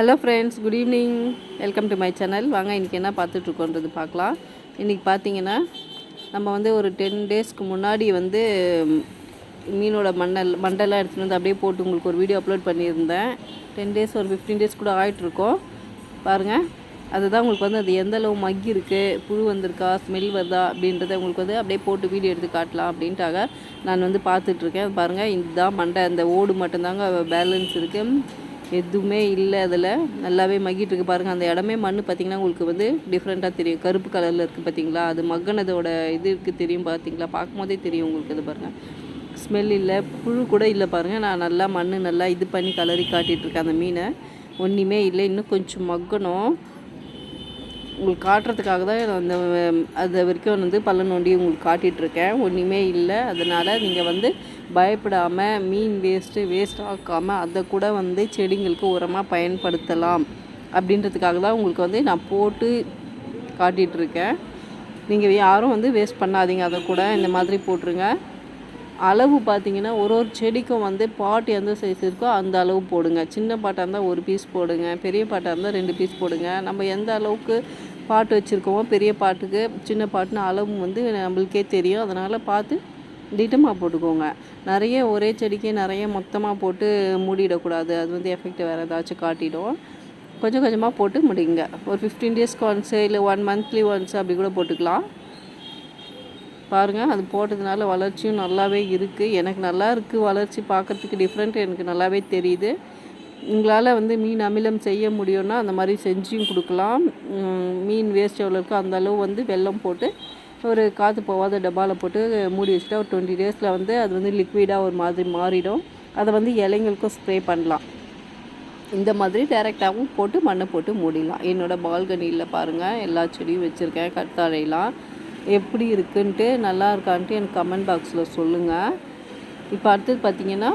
Hello friends good evening welcome to my channel வாங்க இன்றைக்கி என்ன பார்த்துட்ருக்கோன்றது பார்க்கலாம். இன்றைக்கி பார்த்தீங்கன்னா நம்ம வந்து ஒரு டென் டேஸ்க்கு முன்னாடி வந்து மீனோட மண்டல் மண்டெல்லாம் எடுத்துகிட்டு வந்து அப்படியே போட்டு உங்களுக்கு ஒரு வீடியோ அப்லோட் பண்ணியிருந்தேன். டென் டேஸ் ஒரு ஃபிஃப்டீன் டேஸ் கூட ஆகிட்ருக்கோம் பாருங்கள் அதுதான் உங்களுக்கு வந்து அது எந்த அளவு மக்கி இருக்குது புழு வந்திருக்கா ஸ்மெல் வருதா அப்படின்றத உங்களுக்கு வந்து அப்படியே போட்டு வீடியோ எடுத்து காட்டலாம் அப்படின்ட்டாக நான் வந்து பார்த்துட்ருக்கேன். பாருங்கள் இதுதான் மண்டை அந்த ஓடு மட்டும்தாங்க பேலன்ஸ் இருக்குது எதுவுமே இல்லை அதில். நல்லாவே மகிட்டு இருக்கு. பாருங்கள் அந்த இடமே மண் பார்த்தீங்கன்னா உங்களுக்கு வந்து டிஃப்ரெண்ட்டாக தெரியும். கருப்பு கலரில் இருக்குது பார்த்தீங்களா? அது மக்கினதோட இது இருக்குது தெரியும் பார்த்தீங்களா? பார்க்கும்போதே தெரியும் உங்களுக்கு இது பாருங்கள் ஸ்மெல் இல்லை. புழு கூட இல்லை பாருங்கள் நான் நல்லா மண் நல்லா இது பண்ணி கலரி காட்டிகிட்ருக்கேன் அந்த மீனை. ஒன்றுமே இல்லை. இன்னும் கொஞ்சம் மக்கணும். உங்களுக்கு காட்டுறதுக்காக தான் அந்த அது வரைக்கும் வந்து பல்ல நோண்டி உங்களுக்கு காட்டிகிட்ருக்கேன். ஒன்றுமே இல்லை. அதனால் நீங்கள் வந்து பயப்படாமல் மீன் வேஸ்ட்டு வேஸ்ட் ஆக்காமல் அதை கூட வந்து செடிங்களுக்கு உரமாக பயன்படுத்தலாம் அப்படின்றதுக்காக தான் உங்களுக்கு வந்து நான் போட்டு காட்டிகிட்ருக்கேன். நீங்கள் யாரும் வந்து வேஸ்ட் பண்ணாதீங்க. அதை கூட இந்த மாதிரி போட்டுருங்க. அளவு பார்த்தீங்கன்னா ஒரு ஒரு செடிக்கும் வந்து பாட் எந்த சைஸ் இருக்கோ அந்த அளவு போடுங்க. சின்ன பாட்டாக இருந்தால் ஒரு பீஸ் போடுங்க. பெரிய பாட்டாக இருந்தால் ரெண்டு பீஸ் போடுங்க. நம்ம எந்த அளவுக்கு பாட்டு வச்சுருக்கோமோ பெரிய பாட்டுக்கு சின்ன பாட்டுன்னு அளவு வந்து நம்மளுக்கே தெரியும். அதனால் பார்த்து திட்டமாக போட்டுக்கோங்க. நிறைய ஒரே செடிக்கு நிறைய மொத்தமாக போட்டு மூடிடக்கூடாது. அது வந்து எஃபெக்ட் வேறு ஏதாச்சும் காட்டிடும். கொஞ்சம் கொஞ்சமாக போட்டு முடிங்க. ஒரு ஃபிஃப்டீன் டேஸ்க்கு ஒன்ஸு இல்லை ஒன் மந்த்லி ஒன்ஸ் அப்படி கூட போட்டுக்கலாம். பாருங்கள் அது போட்டதுனால வளர்ச்சியும் நல்லாவே இருக்குது எனக்கு நல்லா இருக்குது வளர்ச்சி பார்க்கறதுக்கு டிஃப்ரெண்ட் எனக்கு நல்லாவே தெரியுது. உங்களால் வந்து மீன் அமிலம் செய்ய முடியும்னா அந்த மாதிரி செஞ்சும் கொடுக்கலாம். மீன் வேஸ்ட் எவ்வளோ இருக்கோ அந்த அளவு வந்து வெல்லம் போட்டு ஒரு காற்று போகாத டப்பாவில் போட்டு மூடி வச்சுட்டா ஒரு டுவெண்ட்டி டேஸில் வந்து அது வந்து லிக்விடாக ஒரு மாதிரி மாறிடும். அதை வந்து இலைங்களுக்கும் ஸ்ப்ரே பண்ணலாம். இந்த மாதிரி டைரெக்டாகவும் போட்டு மண்ணை போட்டு மூடிடலாம். என்னோடய பால்கனியில் பாருங்கள் எல்லா செடியும் வச்சுருக்கேன் கத்தாழையெல்லாம் எப்படி இருக்குன்ட்டு நல்லா இருக்கான்ட்டு எனக்கு கமெண்ட் பாக்ஸில் சொல்லுங்கள் இப்போ அடுத்தது பார்த்தீங்கன்னா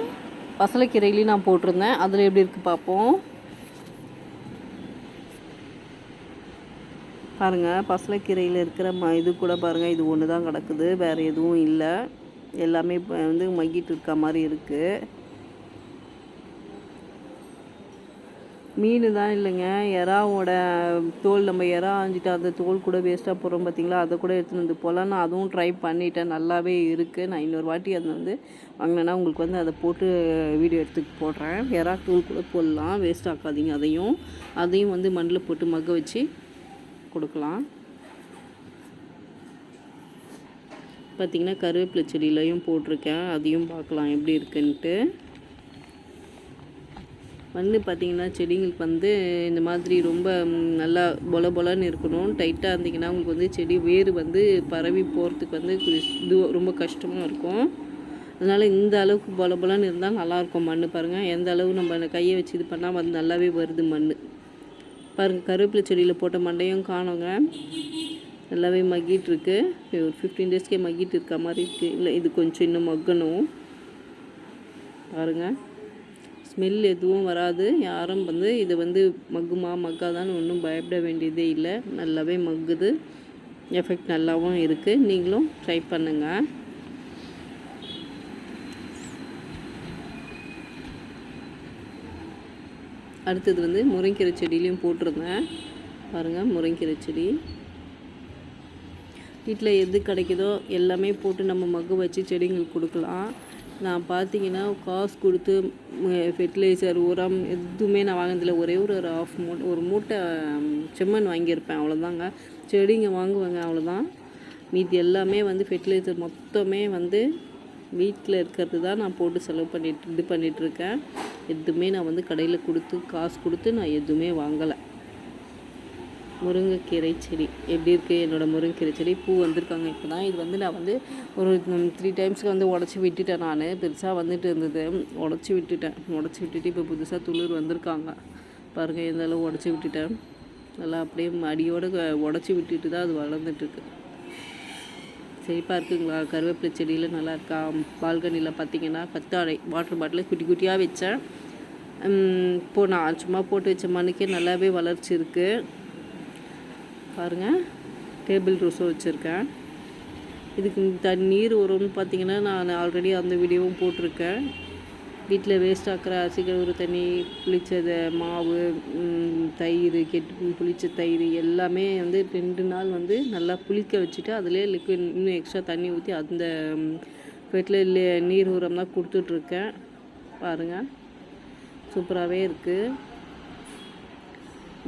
பசலைக்கீரையிலையும் நான் போட்டிருந்தேன். அதில் எப்படி இருக்குது பார்ப்போம். பாருங்கள் பசலைக்கீரையில் இருக்கிற ம இது கூட பாருங்கள் இது ஒன்று தான் கிடக்குது. வேறு எதுவும் இல்லை. எல்லாமே இப்போ வந்து மங்கிட்டு இருக்க மாதிரி இருக்குது மீன் தான் இல்லைங்க. எறாவோட தோல் நம்ம எறா ஆஞ்சிட்டு அந்த தோல் கூட வேஸ்ட்டாக போகிறோம் பார்த்தீங்களா அதை கூட எடுத்துன்னு வந்து போகலாம் நான் அதுவும் ட்ரை பண்ணிட்டேன். நல்லாவே இருக்குது நான் இன்னொரு வாட்டி அதை வந்து வாங்கினேன்னா உங்களுக்கு வந்து அதை போட்டு வீடியோ எடுத்து போடுறேன். எறா தோல் கூட போடலாம். வேஸ்ட் ஆக்காதீங்க அதையும். அதையும் வந்து மண்ணில் போட்டு மக்க வச்சு கொடுக்கலாம். பார்த்திங்கன்னா கருவேப்பிலை செடியிலையும் போட்டிருக்கேன். அதையும் பார்க்கலாம். எப்படி இருக்குன்ட்டு. மண் பார்த்தீங்கன்னா செடிங்களுக்கு வந்து இந்த மாதிரி ரொம்ப நல்லா பொல பொலன்னு இருக்கணும். டைட்டாக இருந்தீங்கன்னா உங்களுக்கு வந்து செடி வேர் வந்து பரவி போகிறதுக்கு வந்து இது ரொம்ப கஷ்டமாக இருக்கும். அதனால் இந்த அளவுக்கு பொல பொலன்னு இருந்தால் நல்லாயிருக்கும் மண் பாருங்கள் எந்த அளவு நம்ம அந்த கையை வச்சு இது பண்ணால் வந்து நல்லாவே வருது மண் பாருங்கள் கருவேப்பிலை செடியில் போட்ட மண்டையும் காணோங்க. நல்லாவே மக்கிட்டுருக்கு ஒரு ஃபிஃப்டீன் டேஸ்க்கே மக்கிட்டு இருக்க மாதிரி இருக்குது இல்லை இது கொஞ்சம் இன்னும் மக்கணும். பாருங்கள் ஸ்மெல் எதுவும் வராது. யாரும் வந்து இது வந்து மக்குமா மக்காதான்னு ஒன்றும் பயப்பட வேண்டியதே இல்லை. நல்லாவே மக்குது. எஃபெக்ட் நல்லாவும் இருக்குது நீங்களும் ட்ரை பண்ணுங்கள் அடுத்தது வந்து முருங்கீரை செடியிலையும் போட்டிருந்தேன். பாருங்கள் முருங்கீரை செடி. வீட்டில் எது கிடைக்குதோ எல்லாமே போட்டு நம்ம மக்கு வச்சு செடிங்களுக்கு கொடுக்கலாம். நான் பார்த்தீங்கன்னா காசு கொடுத்து ஃபெர்டிலைசர் உரம் எதுவுமே நான் வாங்கினதில்ல. ஒரே ஒரு ஒரு ஆஃப் மூட்டை ஒரு மூட்டை செம்மண் வாங்கியிருப்பேன். அவ்வளோதாங்க செடிங்க வாங்குவேங்க அவ்வளோதான் மீதி எல்லாமே வந்து ஃபெர்டிலைசர் மொத்தமே வந்து வீட்டில் இருக்கிறது தான் நான் போட்டு செலவு பண்ணிட்டு இது பண்ணிகிட்ருக்கேன் எதுவுமே நான் வந்து கடையில் கொடுத்து காசு கொடுத்து நான் எதுவுமே வாங்கலை. முருங்கைக்கீரை செடி. எப்படி இருக்குது என்னோடய முருங்கைக்கீரை செடி. பூ வந்திருக்காங்க இப்போ தான் இது வந்து நான் வந்து ஒரு த்ரீ டைம்ஸ்க்கு வந்து உடச்சி விட்டுட்டேன் நான். பெருசாக வந்துட்டு இருந்தது. உடச்சி விட்டுட்டேன். உடச்சி விட்டுட்டு இப்போ புதுசாக துளிர் வந்திருக்காங்க. பாருங்கள் இருந்தாலும் உடச்சி விட்டுட்டேன். நல்லா அப்படியே அடியோடு உடச்சி விட்டுட்டு தான் அது வளர்ந்துட்டுருக்கு செழிப்பாக இருக்குங்களா கருவேப்பிலை செடியில் நல்லா இருக்கா? பால்கனியில் பார்த்தீங்கன்னா கத்தாழை வாட்டர் பாட்டில் குட்டி குட்டியாக வச்சேன். இப்போது இப்போ நான் சும்மா போட்டு வச்ச மண்ணுக்கே நல்லாவே வளர்ச்சி இருக்குது பாருங்கள் டேபிள் ரோஸும் வச்சுருக்கேன். இதுக்கு தண்ணீர் உரம்னு பார்த்தீங்கன்னா நான் ஆல்ரெடி அந்த வீடியோவும் போட்டிருக்கேன். வீட்டில் வேஸ்ட் ஆக்கிற அரிசிகள் ஒரு தண்ணி புளிச்சதை மாவு தயிர் கெட்டு புளிச்ச தயிர் எல்லாமே வந்து ரெண்டு நாள் வந்து நல்லா புளிக்க வச்சுட்டு அதிலே லிக்விட் இன்னும் எக்ஸ்ட்ரா தண்ணி ஊற்றி அந்த வீட்டில் நீர் உரம் தான் கொடுத்துட்ருக்கேன் பாருங்கள் சூப்பராகவே இருக்குது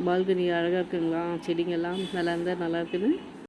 பால்கனி அழகாக இருக்குங்களா? செடிங்கெல்லாம் நல்லா இருந்தால் நல்லா இருக்குன்னு